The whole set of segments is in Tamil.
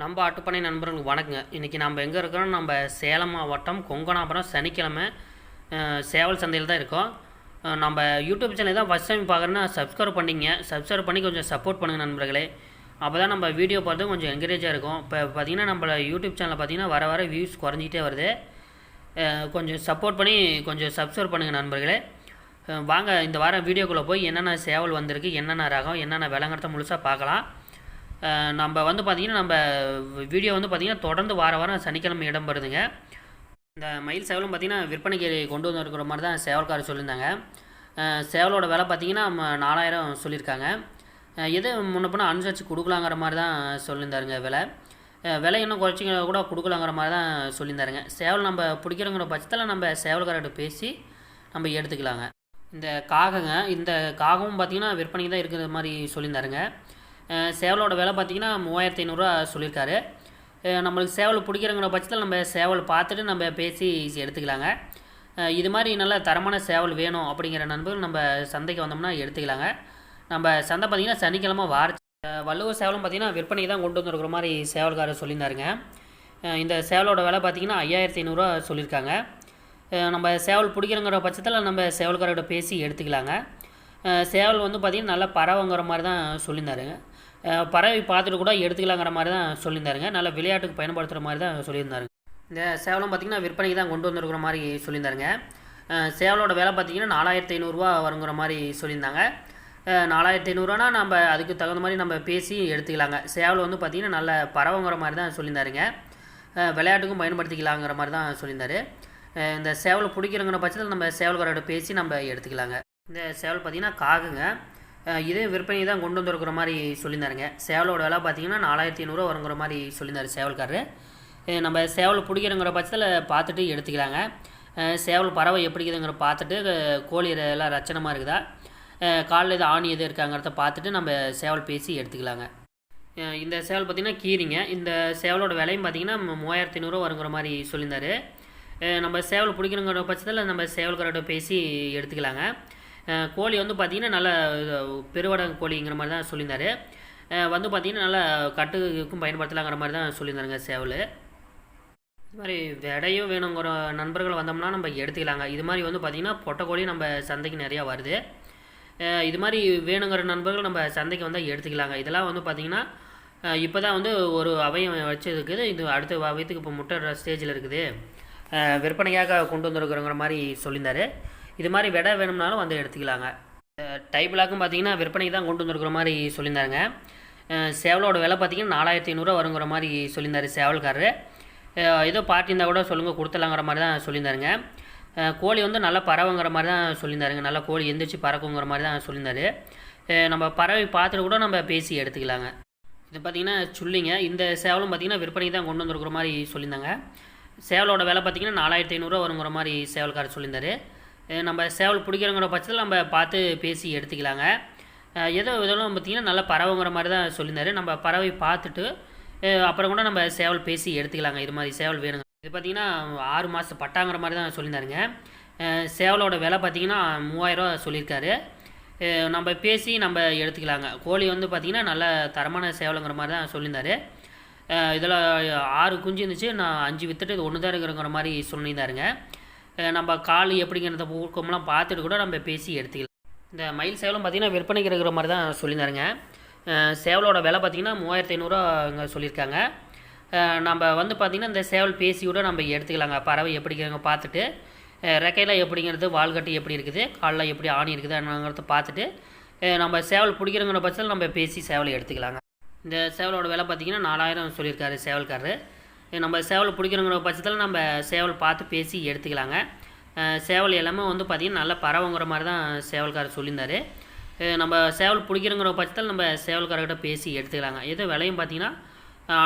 நம்ம அட்டுப்பனை நண்பர்களுக்கு வணக்கங்க. இன்றைக்கி நம்ம எங்கே இருக்கிறோம் நம்ம சேலம் மாவட்டம் கொங்கனாபுரம் சனிக்கிழமை சேவல் சந்தையில் தான் இருக்கோம். நம்ம யூடியூப் சேனல் தான் ஃபஸ்ட் டைம் பார்க்குறேன்னா சப்ஸ்கிரைப் பண்ணிங்க. சப்ஸ்கிரைப் பண்ணி கொஞ்சம் சப்போர்ட் பண்ணுங்கள் நண்பர்களே. அப்போ தான் நம்ம வீடியோ பார்த்து கொஞ்சம் என்கரேஜாக இருக்கும். இப்போ பார்த்தீங்கன்னா நம்ம யூடியூப் சேனலில் பார்த்தீங்கன்னா வர வர வியூஸ் குறைஞ்சிட்டே வருது. கொஞ்சம் சப்போர்ட் பண்ணி கொஞ்சம் சப்ஸ்கிரைப் பண்ணுங்கள் நண்பர்களே. வாங்க இந்த வாரம் வீடியோக்குள்ளே போய் என்னென்ன சேவல் வந்திருக்கு என்னென்ன ரகம் என்னென்ன விலங்கிறத முழுசாக பார்க்கலாம். நம்ம வந்து பார்த்திங்கன்னா நம்ம வீடியோ வந்து பார்த்திங்கன்னா தொடர்ந்து வார வாரம் சனிக்கிழமை இடம் பெறுதுங்க இந்த மயில் சேவலும் பார்த்திங்கன்னா விற்பனைக்கு கொண்டு வந்துருக்கிற மாதிரி தான் சேவல்காரர் சொல்லியிருந்தாங்க. சேவலோட விலை பார்த்திங்கன்னா நம்ம நாலாயிரம் சொல்லியிருக்காங்க. எது முன்ன பின்ன அனுசரித்து கொடுக்கலாங்கிற மாதிரி தான் சொல்லியிருந்தாருங்க விலை. விலை இன்னும் குறைச்சிங்க கூட கொடுக்கலாங்கிற மாதிரி தான் சொல்லியிருந்தாருங்க. சேவல் நம்ம பிடிக்கிறோங்கிற பட்சத்தில் நம்ம சேவல்காரர்கிட்ட பேசி நம்ம எடுத்துக்கலாங்க. இந்த காகங்க இந்த காகமும் பார்த்திங்கன்னா விற்பனைக்கு தான் இருக்கிற மாதிரி சொல்லியிருந்தாருங்க. சேவலோட விலை பார்த்திங்கன்னா மூவாயிரத்தி ஐநூறுரூவா சொல்லியிருக்காரு. நம்மளுக்கு சேவல் பிடிக்கிறங்கிற பட்சத்தில் நம்ம சேவல் பார்த்துட்டு நம்ம பேசி எடுத்துக்கலாங்க. இது மாதிரி நல்ல தரமான சேவல் வேணும் அப்படிங்கிற நண்பர்கள் நம்ம சந்தைக்கு வந்தோம்னா எடுத்துக்கலாங்க. நம்ம சந்தை பார்த்திங்கன்னா சனிக்கிழமை வார வள்ளுவர் சேவலும் பார்த்திங்கன்னா விற்பனைக்கு தான் கொண்டு வந்துருக்கிற மாதிரி சேவல்காரர் சொல்லியிருந்தாருங்க. இந்த சேவலோட விலை பார்த்திங்கன்னா ஐயாயிரத்தி ஐநூறுரூவா சொல்லியிருக்காங்க. நம்ம சேவல் பிடிக்கிறங்கிற பட்சத்தில் நம்ம சேவல்காரோட பேசி எடுத்துக்கலாங்க. சேவல் வந்து பார்த்திங்கன்னா நல்லா பறவைங்கிற மாதிரி தான் சொல்லியிருந்தாருங்க. பறவை பார்த்துட்டு கூட எடுத்துக்கலாங்கிற மாதிரி தான் சொல்லியிருந்தாருங்க. நல்ல விளையாட்டுக்கு பயன்படுத்துகிற மாதிரி தான் சொல்லியிருந்தாருங்க. இந்த சேவலம் பார்த்திங்கன்னா விற்பனைக்கு தான் கொண்டு வந்திருக்கிற மாதிரி சொல்லியிருந்தாருங்க. சேவலோட விலை பார்த்திங்கன்னா நாலாயிரத்தி ஐநூறுரூவா வருங்கிற மாதிரி சொல்லியிருந்தாங்க. நாலாயிரத்தி ஐநூறுரூவானா நம்ம அதுக்கு தகுந்த மாதிரி நம்ம பேசி எடுத்துக்கலாங்க. சேவல் வந்து பார்த்திங்கன்னா நல்ல பறவைங்கிற மாதிரி தான் சொல்லியிருந்தாருங்க. விளையாட்டுக்கும் பயன்படுத்திக்கலாங்கிற மாதிரி தான் சொல்லியிருந்தாரு. இந்த சேவல் பிடிக்கிறங்கிற பட்சத்தில் நம்ம சேவல்காரோட பேசி நம்ம எடுத்துக்கலாங்க. இந்த சேவல் பார்த்திங்கன்னா காகுங்க. இதே விற்பனை தான் கொண்டு வந்துருக்கிற மாதிரி சொல்லியிருந்தாருங்க. சேவலோட விலை பார்த்தீங்கன்னா நாலாயிரத்தி ஐநூறுரூவா வருங்கிற மாதிரி சொல்லியிருந்தாரு சேவல்காரரு. நம்ம சேவல் பிடிக்கிறங்கிற பட்சத்தில் பார்த்துட்டு எடுத்துக்கலாங்க. சேவல் பறவை எப்படிக்குதுங்கிற பார்த்துட்டு கோழி எல்லாம் ரச்சனமாக இருக்குதா? காலில் எது ஆணி எது இருக்காங்கிறத பார்த்துட்டு நம்ம சேவல் பேசி எடுத்துக்கலாங்க. இந்த சேவல் பார்த்திங்கன்னா கீரிங்க. இந்த சேவலோட விலையும் பார்த்திங்கன்னா மூவாயிரத்தி ஐநூறுரூவா வருங்கிற மாதிரி சொல்லியிருந்தார். நம்ம சேவல் பிடிக்கணுங்கிற பட்சத்தில் நம்ம சேவல்காரோட பேசி எடுத்துக்கலாங்க. கோழி வந்து பார்த்திங்கன்னா நல்ல பெருவடங்க கோழிங்கிற மாதிரி தான் சொல்லியிருந்தாரு. வந்து பார்த்திங்கன்னா நல்லா கட்டுக்கும் பயன்படுத்தலாங்கிற மாதிரி தான் சொல்லியிருந்தாருங்க சேவல். இது மாதிரி விடையும் வேணுங்கிற நண்பர்கள் வந்தோம்னா நம்ம எடுத்துக்கலாங்க. இது மாதிரி வந்து பார்த்திங்கன்னா பொட்டைக்கோழி நம்ம சந்தைக்கு நிறையா வருது. இது மாதிரி வேணுங்கிற நண்பர்கள் நம்ம சந்தைக்கு வந்தால் எடுத்துக்கலாங்க. இதெல்லாம் வந்து பார்த்திங்கன்னா இப்போ தான் வந்து ஒரு அவயம் வச்சுருக்குது. இது அடுத்த அவயத்துக்கு இப்போ முட்டை ஸ்டேஜில் இருக்குது. விற்பனையாக கொண்டு வந்துருக்குறோங்கிற மாதிரி சொல்லியிருந்தாரு. இது மாதிரி விடை வேணும்னாலும் வந்து எடுத்துக்கலாங்க. டைப்லாக்கும் பார்த்தீங்கன்னா விற்பனைக்கு தான் கொண்டு வந்துருக்குற மாதிரி சொல்லியிருந்தாருங்க. சேவலோட விலை பார்த்தீங்கன்னா நாலாயிரத்தி ஐநூறுரூவா வருங்கிற மாதிரி சொல்லியிருந்தாரு சேவல்காரரு. ஏதோ பார்ட்டி இருந்தால் கூட சொல்லுங்கள் கொடுத்துலாங்கிற மாதிரி தான் சொல்லியிருந்தாருங்க. கோழி வந்து நல்லா பறவைங்கிற மாதிரி தான் சொல்லியிருந்தாருங்க. நல்லா கோழி எந்திரிச்சு பறக்குங்கிற மாதிரி தான் சொல்லியிருந்தாரு. நம்ம பறவை பார்த்துட்டு கூட நம்ம பேசி எடுத்துக்கலாங்க. இது பார்த்திங்கன்னா சுள்ளிங்க. இந்த சேவலும் பார்த்திங்கன்னா விற்பனைக்கு தான் கொண்டு வந்துருக்குற மாதிரி சொல்லியிருந்தாங்க. சேவலோட விலை பார்த்திங்கன்னா நாலாயிரத்தி ஐநூறுரூவா வருங்கிற மாதிரி சேவல்காரர் சொல்லியிருந்தாரு. நம்ம சேவல் பிடிக்கிறோங்கிற பட்சத்தில் நம்ம பார்த்து பேசி எடுத்துக்கலாங்க. எதோ இதெல்லாம் பார்த்திங்கன்னா நல்லா பறவைங்கிற மாதிரி தான் சொல்லியிருந்தாரு. நம்ம பறவை பார்த்துட்டு அப்புறம் கூட நம்ம சேவல் பேசி எடுத்துக்கலாங்க. இது மாதிரி சேவல் வேணுங்க. இது பார்த்திங்கன்னா ஆறு மாதம் பட்டாங்கிற மாதிரி தான் சொல்லியிருந்தாருங்க. சேவலோட விலை பார்த்திங்கன்னா மூவாயிரரூவா சொல்லியிருக்காரு. நம்ம பேசி நம்ம எடுத்துக்கலாங்க. கோழி வந்து பார்த்திங்கன்னா நல்ல தரமான சேவலுங்கிற மாதிரி தான் சொல்லியிருந்தார். இதில் ஆறு குஞ்சு இருந்துச்சு. நான் அஞ்சு வித்துட்டு இது ஒன்று தான் இருக்கிறங்கிற மாதிரி சொல்லியிருந்தாருங்க. நம்ம கால் எப்படிங்கிறத ஊக்கம்லாம் பார்த்துட்டு கூட நம்ம பேசி எடுத்துக்கலாம். இந்த மயில் சேவலும் பார்த்திங்கன்னா விற்பனைக்கு இருக்கிற மாதிரி தான் சொல்லியிருந்தாருங்க. சேவலோட விலை பார்த்திங்கன்னா மூவாயிரத்தி ஐநூறுரூவா இங்கே சொல்லியிருக்காங்க. நம்ம வந்து பார்த்திங்கன்னா இந்த சேவல் பேசி கூட நம்ம எடுத்துக்கலாங்க. பறவை எப்படிங்கிறத பார்த்துட்டு ரெக்கையில் எப்படிங்கிறது வால்கட்டு எப்படி இருக்குது காலில் எப்படி ஆணி இருக்குது என்னங்கிறத பார்த்துட்டு நம்ம சேவல் பிடிக்கிறங்கிற பட்சத்தில் நம்ம பேசி சேவலை எடுத்துக்கலாங்க. இந்த சேவலோட விலை பார்த்திங்கன்னா நாலாயிரம் சொல்லியிருக்காரு சேவல்காரரு. நம்ம சேவல் பிடிக்கிறங்கிற பட்சத்தில் நம்ம சேவல் பார்த்து பேசி எடுத்துக்கலாங்க. சேவல் எல்லாமே வந்து பார்த்திங்கன்னா நல்ல பறவைங்கிற மாதிரி தான் சேவல்காரர் சொல்லியிருந்தார். நம்ம சேவல் பிடிக்கிறங்கிற பட்சத்தில் நம்ம சேவல்காரர்கிட்ட பேசி எடுத்துக்கலாங்க. ஏதோ விலையும் பார்த்திங்கன்னா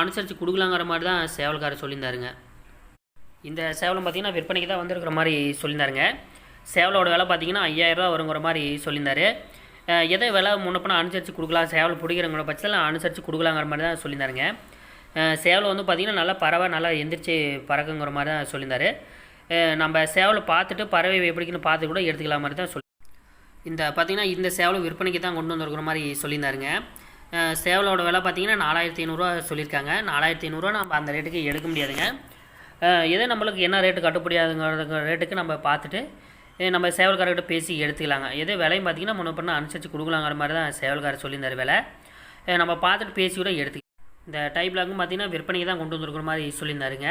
அனுசரித்து கொடுக்கலாங்கிற மாதிரி தான் சேவல்காரர் சொல்லியிருந்தாருங்க. இந்த சேவலும் பார்த்திங்கன்னா விற்பனைக்கு தான் வந்திருக்கிற மாதிரி சொல்லியிருந்தாருங்க. சேவலோட விலை பார்த்திங்கன்னா ஐயாயிரரூவா வருங்கிற மாதிரி சொல்லியிருந்தாரு. அஹ் எதை விலை முன்னப்பின அனுசரித்து கொடுக்கலாம் சேவல் பிடிக்கிறங்கிற பட்சத்தில் அனுசரித்து கொடுக்கலாங்கிற மாதிரி தான் சொல்லியிருந்தாருங்க. சேவலை வந்து பார்த்திங்கன்னா நல்லா பறவை நல்லா எந்திரிச்சு பறக்குங்கிற மாதிரி தான் சொல்லியிருந்தாரு. நம்ம சேவலை பார்த்துட்டு பறவை எப்படிக்குன்னு பார்த்து கூட எடுத்துக்கலாம் மாதிரி தான் சொல்லி இந்த பார்த்திங்கன்னா இந்த சேவலும் விற்பனைக்கு தான் கொண்டு வந்துருக்கிற மாதிரி சொல்லியிருந்தாருங்க. சேவலோட விலை பார்த்தீங்கன்னா நாலாயிரத்தி ஐநூறுரூவா சொல்லியிருக்காங்க. நாலாயிரத்தி ஐநூறுரூவா நம்ம அந்த ரேட்டுக்கு எடுக்க முடியாதுங்க. அஹ் நம்மளுக்கு என்ன ரேட்டு கட்டுப்படியாதுங்கிற ரேட்டுக்கு நம்ம பார்த்துட்டு நம்ம சேவல்காரர்கிட்ட பேசி எடுத்துக்கலாங்க. எது விலையும் பார்த்தீங்கன்னா முன்ன பண்ண அனுசரித்து கொடுக்கலாங்கிற மாதிரி தான் சேவல்காரர் சொல்லியிருந்தார் விலை. நம்ம பார்த்துட்டு பேசி கூட எடுத்து இந்த டைப்லாக்கும் பார்த்தீங்கன்னா விற்பனைக்கு தான் கொண்டு வந்துருக்குற மாதிரி சொல்லியிருந்தாருங்க.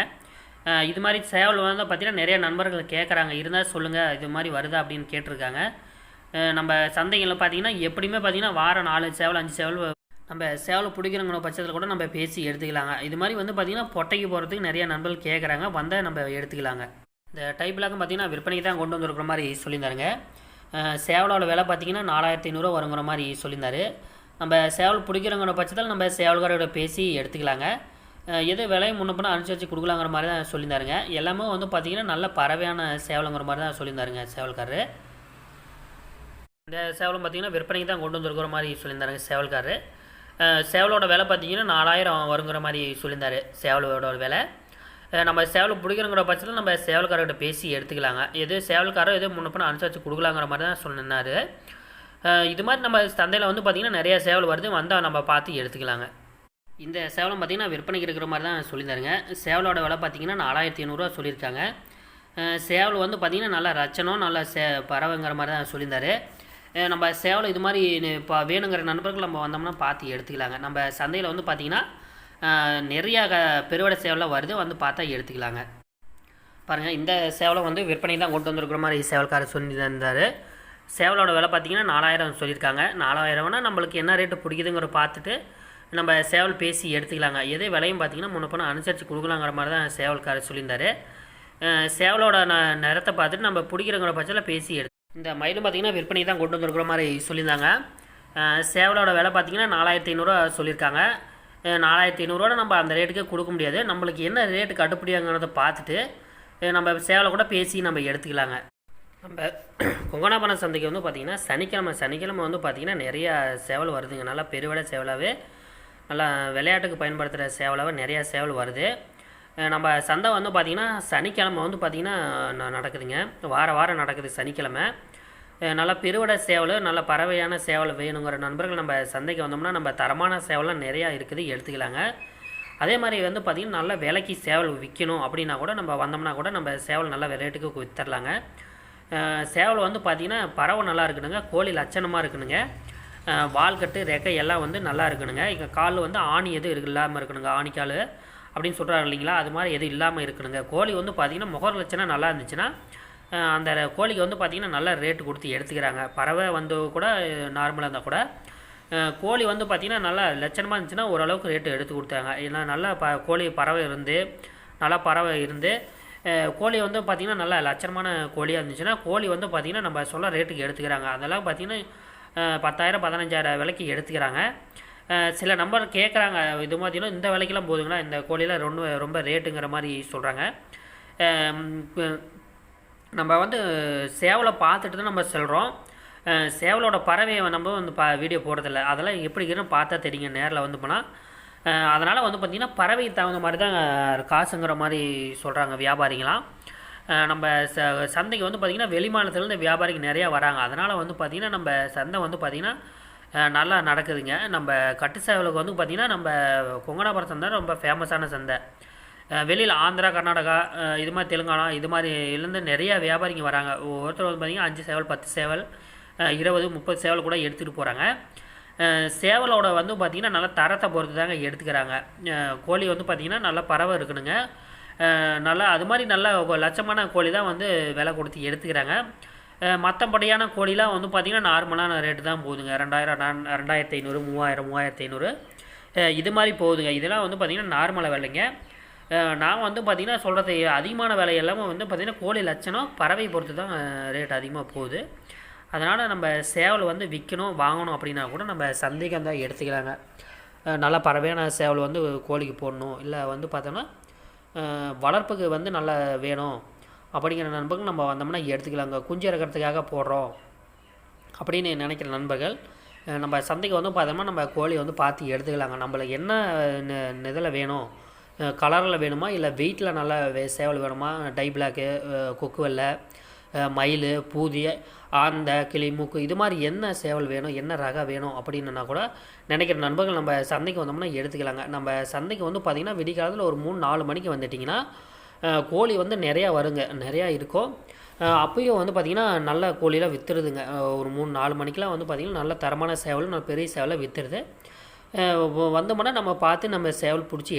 இது மாதிரி சேவல் வந்து பார்த்தீங்கன்னா நிறைய நண்பர்கள் கேட்குறாங்க இருந்தால் சொல்லுங்கள் இது மாதிரி வருதா அப்படின்னு கேட்டிருக்காங்க. நம்ம சந்தைகளில் பார்த்தீங்கன்னா எப்படியுமே பார்த்தீங்கன்னா வாரம் நாலு சேவல் அஞ்சு சேவல் நம்ம சேவல் பிடிக்கிறவங்க பட்சத்தில் கூட நம்ம பேசி எடுத்துக்கலாங்க. இது மாதிரி வந்து பார்த்திங்கன்னா பொட்டைக்கு போகிறதுக்கு நிறைய நண்பர்கள் கேட்குறாங்க வந்தால் நம்ம எடுத்துக்கலாங்க. இந்த டைப்லாக்கும் பார்த்தீங்கன்னா விற்பனைக்கு தான் கொண்டு வந்துருக்குற மாதிரி சொல்லியிருந்தாருங்க. சேவலோட விலை பார்த்தீங்கன்னா நாலாயிரத்தி ஐநூறுரூவா வருங்கிற மாதிரி சொல்லியிருந்தாரு. நம்ம சேவல் பிடிக்கிறவங்கிற பட்சத்தில் நம்ம சேவல்காரோட பேசி எடுத்துக்கலாங்க. எது விலையும் முன்ன அனுப்பிச்சு அனுசரித்து கொடுக்கலாங்கிற மாதிரி தான் சொல்லியிருந்தாருங்க. எல்லாமே வந்து பார்த்திங்கன்னா நல்ல பறவையான சேவலுங்கிற மாதிரி தான் சொல்லியிருந்தாருங்க சேவல்காரரு. இந்த சேவலும் பார்த்திங்கன்னா விற்பனைக்கு தான் கொண்டு வந்துருக்கிற மாதிரி சொல்லியிருந்தாருங்க சேவல்காரரு. சேவலோட விலை பார்த்தீங்கன்னா நாலாயிரம் வருங்கிற மாதிரி சொல்லியிருந்தாரு சேவலோட விலை. நம்ம சேவல் பிடிக்கிறங்கிற பட்சத்தில் நம்ம சேவல்காரர்கிட்ட பேசி எடுத்துக்கலாங்க. எது சேவல்காரர் எது முன்னப்பின அனுசரித்து கொடுக்கலாங்கிற மாதிரி தான் சொன்னார் இது மாதிரி நம்ம சந்தையில் வந்து பார்த்திங்கன்னா நிறையா சேவல் வருது. வந்தால் நம்ம பார்த்து எடுத்துக்கலாங்க. இந்த சேவலம் பார்த்திங்கன்னா விற்பனைக்கு இருக்கிற மாதிரி தான் சொல்லியிருந்தாருங்க சேவலோட விலை பார்த்தீங்கன்னா நாலாயிரத்தி ஐநூறுரூவா சொல்லியிருக்காங்க. சேவல் வந்து பார்த்திங்கன்னா நல்லா ரச்சனம் நல்லா சே பறவைங்கிற மாதிரி தான் சொல்லியிருந்தாரு. நம்ம சேவலை இது மாதிரி இப்போ வேணுங்கிற நண்பர்கள் நம்ம வந்தோம்னா பார்த்து எடுத்துக்கலாங்க. நம்ம சந்தையில் வந்து பார்த்திங்கன்னா நிறையா க பெருவடை சேவலாம் வருது. வந்து பார்த்தா எடுத்துக்கலாங்க. பாருங்கள் இந்த சேவலம் வந்து விற்பனை தான் கொண்டு வந்திருக்கிற மாதிரி சேவல்காரர் சொல்லியிருந்தார். சேவலோட விலை பார்த்தீங்கன்னா நாலாயிரம் சொல்லியிருக்காங்க. நாலாயிரம்னா நம்மளுக்கு என்ன ரேட்டு பிடிக்குதுங்கிற பார்த்துட்டு நம்ம சேவல் பேசி எடுத்துக்கலாங்க. எதே விலையும் பார்த்தீங்கன்னா முன்னப்பணம் அனுசரித்து கொடுக்கலாங்கிற மாதிரி தான் சேவல்காரர் சொல்லியிருந்தார். சேவலோட ந நிறத்தை பார்த்துட்டு நம்ம பிடிக்கிறங்கிற பட்சத்தில் பேசி எடுத்து இந்த மயிலும் பார்த்தீங்கன்னா விற்பனை தான் கொண்டு வந்துருக்கிற மாதிரி சொல்லியிருந்தாங்க. சேவலோட விலை பார்த்தீங்கன்னா நாலாயிரத்தி ஐநூறுரூவா சொல்லியிருக்காங்க. நாலாயிரத்தி ஐநூறுரூவா நம்ம அந்த ரேட்டுக்கே கொடுக்க முடியாது. நம்மளுக்கு என்ன ரேட்டு கட்டுப்படியாங்கிறத பார்த்துட்டு நம்ம சேவலை கூட பேசி நம்ம எடுத்துக்கலாங்க. நம்ம கொங்கனாபுரம் சந்தைக்கு வந்து பார்த்திங்கன்னா சனிக்கிழமை சனிக்கிழமை வந்து பார்த்திங்கன்னா நிறையா சேவல் வருதுங்க. நல்லா பெருவிட சேவலாகவே நல்லா விளையாட்டுக்கு பயன்படுத்துகிற சேவலாகவே நிறையா சேவல் வருது. நம்ம சந்தை வந்து பார்த்திங்கன்னா சனிக்கிழமை வந்து பார்த்திங்கன்னா ந- நடக்குதுங்க. வார வாரம் நடக்குது சனிக்கிழமை. நல்ல நல்லா பெருவிட சேவல் நல்ல பறவையான சேவல் வேணுங்கிற நண்பர்கள் நம்ம சந்தைக்கு வந்தோம்னா நம்ம தரமான சேவலாம் நிறையா இருக்குது எடுத்துக்கலாங்க. அதே மாதிரி வந்து பார்த்திங்கன்னா நல்ல விலைக்கு சேவல் விற்கணும் அப்படின்னா கூட நம்ம வந்தோம்னா கூட நம்ம சேவல் நல்ல ரேட்டுக்கு வித்தரலாங்க. சேவல் வந்து பார்த்திங்கன்னா பறவை நல்லா இருக்கணுங்க கோழி லட்சணமாக இருக்கணுங்க. வால்கட்டு ரெக்கை எல்லாம் வந்து நல்லா இருக்கணுங்க. இங்கே கால் வந்து ஆணி எதுவும் இருக்கு இல்லாமல் இருக்கணுங்க ஆணிக்கால் அப்படின்னு சொல்கிறாங்க இல்லைங்களா? அது மாதிரி எதுவும் இல்லாமல் இருக்கணுங்க. கோழி வந்து பார்த்திங்கன்னா முகர் லட்சணம் நல்லா இருந்துச்சுன்னா அந்த கோழிக்கு வந்து பார்த்திங்கன்னா நல்ல ரேட்டு கொடுத்து எடுத்துக்கிறாங்க. பறவை வந்து கூட நார்மலாக இருந்தால் கூட கோழி வந்து பார்த்திங்கன்னா நல்லா லட்சணமாக இருந்துச்சுன்னா ஓரளவுக்கு ரேட்டு எடுத்து கொடுத்தாங்க. ஏன்னா நல்லா ப கோழி பறவை இருந்து நல்லா பறவை இருந்து கோழி வந்து பார்த்திங்கன்னா நல்லா லட்சணமான கோழியாக இருந்துச்சுன்னா கோழி வந்து பார்த்திங்கன்னா நம்ம சொல்ல ரேட்டுக்கு எடுத்துக்கிறாங்க. அதெல்லாம் பார்த்திங்கன்னா பத்தாயிரம் பதினஞ்சாயிரம் விலைக்கு எடுத்துக்கிறாங்க. சில நம்பர் கேட்குறாங்க இது மாதிரிலாம் இந்த விலைக்கெல்லாம் போதுங்களா? இந்த கோழிலாம் ரொம்ப ரொம்ப ரேட்டுங்கிற மாதிரி சொல்கிறாங்க நம்ம வந்து சேவலை பார்த்துட்டு தான் நம்ம செல்கிறோம் சேவலோட பறவையை நம்ம வந்து பா வீடியோ போடுறதில்ல. அதெல்லாம் எப்படி இருக்குன்னு பார்த்தா தெரியுங்க நேரில் வந்து போனால் அதனால் வந்து பார்த்திங்கன்னா பறவைக்கு தகுந்த மாதிரி தான் காசுங்கிற மாதிரி சொல்கிறாங்க வியாபாரிங்களாம். நம்ம ச சந்தைக்கு வந்து பார்த்திங்கன்னா வெளிமாநிலத்துலேருந்து வியாபாரிங்க நிறையா வராங்க. அதனால் வந்து பார்த்திங்கன்னா நம்ம சந்தை வந்து பார்த்திங்கன்னா நல்லா நடக்குதுங்க. நம்ம கட்டு சேவலுக்கு வந்து பார்த்திங்கன்னா நம்ம கொங்கனாபுரம் சந்தை ரொம்ப ஃபேமஸான சந்தை. வெளியில் ஆந்திரா கர்நாடகா இது மாதிரி தெலுங்கானா இது மாதிரி நிறையா வியாபாரிங்க வராங்க. ஒருத்தர் வந்து பார்த்திங்கன்னா அஞ்சு சேவல் பத்து சேவல் இருபது முப்பது சேவல் கூட எடுத்துகிட்டு போகிறாங்க சேவலோட வந்து பார்த்திங்கன்னா நல்லா தரத்தை பொறுத்து தாங்க எடுத்துக்கிறாங்க கோழி வந்து பார்த்திங்கன்னா நல்லா பறவை இருக்கணுங்க. நல்லா அது மாதிரி நல்லா லட்சமான கோழி தான் வந்து விலை கொடுத்து எடுத்துக்கிறாங்க. மற்றபடியான கோழிலாம் வந்து பார்த்திங்கன்னா நார்மலான ரேட்டு தான் போகுதுங்க. ரெண்டாயிரம் நான் ரெண்டாயிரத்தி ஐநூறு மூவாயிரம் மூவாயிரத்தி ஐநூறு இது மாதிரி போகுதுங்க. இதெல்லாம் வந்து பார்த்திங்கன்னா நார்மலாக விலைங்க. நான் வந்து பார்த்திங்கன்னா சொல்கிறது அதிகமான விலை எல்லாமே வந்து பார்த்திங்கன்னா கோழி லட்சணம் பறவை பொறுத்து தான் ரேட் அதிகமாக போகுது. அதனால் நம்ம சேவல் வந்து விற்கணும் வாங்கணும் அப்படின்னா கூட நம்ம சந்தைக்கு தான் எடுத்துக்கலாங்க நல்ல பறவையான சேவல் வந்து கோழிக்கு போடணும். இல்லை வந்து பார்த்தோம்னா வளர்ப்புக்கு வந்து நல்லா வேணும். அப்படிங்கிற நண்பர்கள் நம்ம வந்தோம்னா எடுத்துக்கலாங்க. குஞ்சு இறக்கிறதுக்காக போடுறோம். அப்படின்னு நினைக்கிற நண்பர்கள் நம்ம சந்தைக்கு வந்து பார்த்தோம்னா நம்ம கோழி வந்து பார்த்து எடுத்துக்கலாங்க. நம்மளுக்கு என்ன இதில் வேணும்? கலரில் வேணுமா? இல்லை வெயிட்டில் நல்லா சேவல் வேணுமா? டை பிளாக்கு கொக்கு வெள்ளை மயில் பூதிய அந்த கிளி மூக்கு இது மாதிரி என்ன சேவல் வேணும் என்ன ரகம் வேணும் அப்படின்னா கூட நினைக்கிற நண்பர்கள் நம்ம சந்தைக்கு வந்தோம்னா எடுத்துக்கலாங்க. நம்ம சந்தைக்கு வந்து பார்த்திங்கன்னா விடிகாலத்தில் ஒரு மூணு நாலு மணிக்கு வந்துட்டிங்கன்னா கோழி வந்து நிறையா வருங்க. நிறையா இருக்கும். அப்பயும் வந்து பார்த்திங்கன்னா நல்ல கோழிலாம் விற்றுருதுங்க ஒரு மூணு நாலு மணிக்கெலாம் வந்து பார்த்திங்கன்னா நல்ல தரமான சேவல் நல்ல பெரிய சேவலை விற்றுருது வந்தோம்னா நம்ம பார்த்து நம்ம சேவல் பிடிச்சி